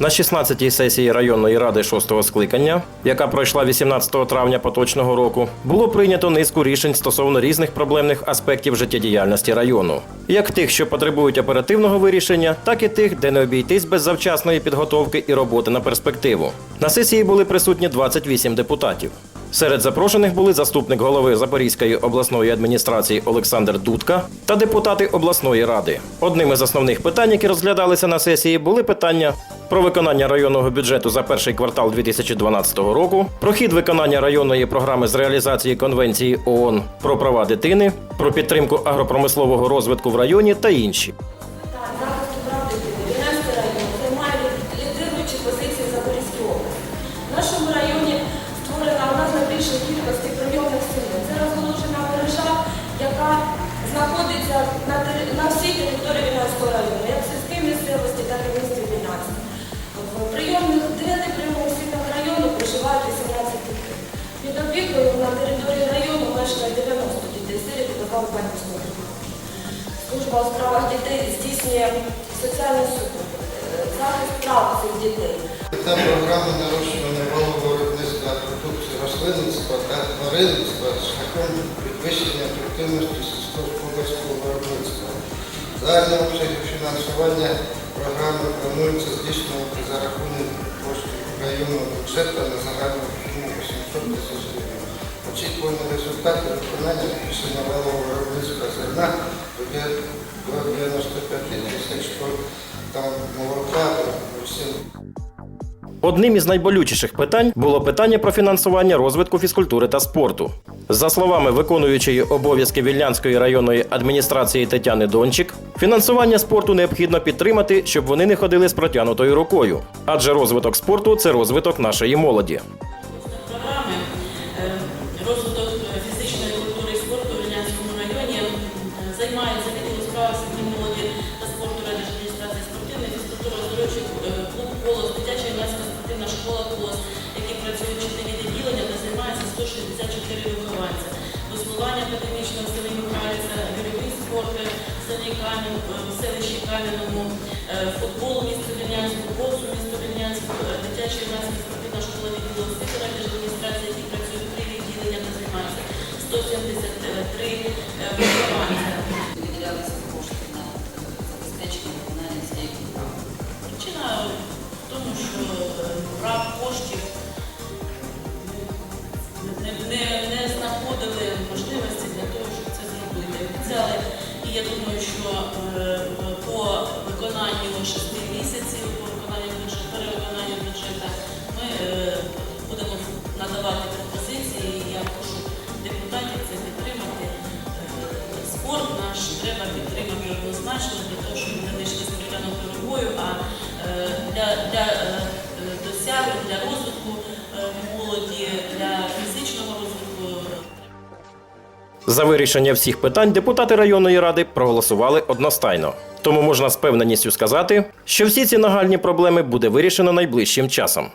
На 16-й сесії районної ради 6-го скликання, яка пройшла 18 травня поточного року, було прийнято низку рішень стосовно різних проблемних аспектів життєдіяльності району, як тих, що потребують оперативного вирішення, так і тих, де не обійтись без завчасної підготовки і роботи на перспективу. На сесії були присутні 28 депутатів. Серед запрошених були заступник голови Запорізької обласної адміністрації Олександр Дудка та депутати обласної ради. Одним із основних питань, які розглядалися на сесії, були питання про виконання районного бюджету за перший квартал 2012 року, про хід виконання районної програми з реалізації конвенції ООН про права дитини, про підтримку агропромислового розвитку в районі та інші. знаходиться на, на всій території Вінницького району, В прийомних, дев'яти прийомних світах району проживають 18 дітей. Під опікою на території району мешкає 90 дітей, сирі підлеглих батьківського догляду. Служба у справах дітей здійснює соціальний супровід, е, захист прав цих дітей. Та програма нарощування валового виробництва продукції рослинництва та тваринництва шляхом підвищення ефективності сільськогосподарського виробництва. Загальне обсяги фінансування програми планується здійснювати за рахунок коштів районного бюджету на загальну суму 800 тисяч гривень. Очікувані результати виконання збільшення валового виробництва зерна до 95 тисяч тонн молока до 7 Одним із найболючіших питань було питання про фінансування розвитку фізкультури та спорту. За словами виконуючої обов'язки Вільнянської районної адміністрації Тетяни Дончик, фінансування спорту необхідно підтримати, щоб вони не ходили з протягнутою рукою. Адже розвиток спорту це розвиток нашої молоді. Школа «Колос», які працюють чотири відділення та займаються 164 вихованця. Веслування академічного в селі Михайлівця, гірьовий спорт в селі Кам'ян, е, в селищі Кам'яному, е, футбол у місті Вільнянську, бокс у місті Вільнянську, е, дитяча юнацька спортивна школа відділу освіти адміністрації, які працюють три відділення та займаються 173 і я думаю, що е, по виконанню шести місяців, по виконанню бюджету, перевиконанню бюджету, ми е, будемо надавати пропозиції. І Я прошу депутатів це підтримати. Е, Спорт наш треба підтримати однозначно для того, щоб не йшли з протягнутою рукою, а для, для За вирішення всіх питань депутати районної ради проголосували одностайно. Тому можна з певненістю сказати, що всі ці нагальні проблеми буде вирішено найближчим часом.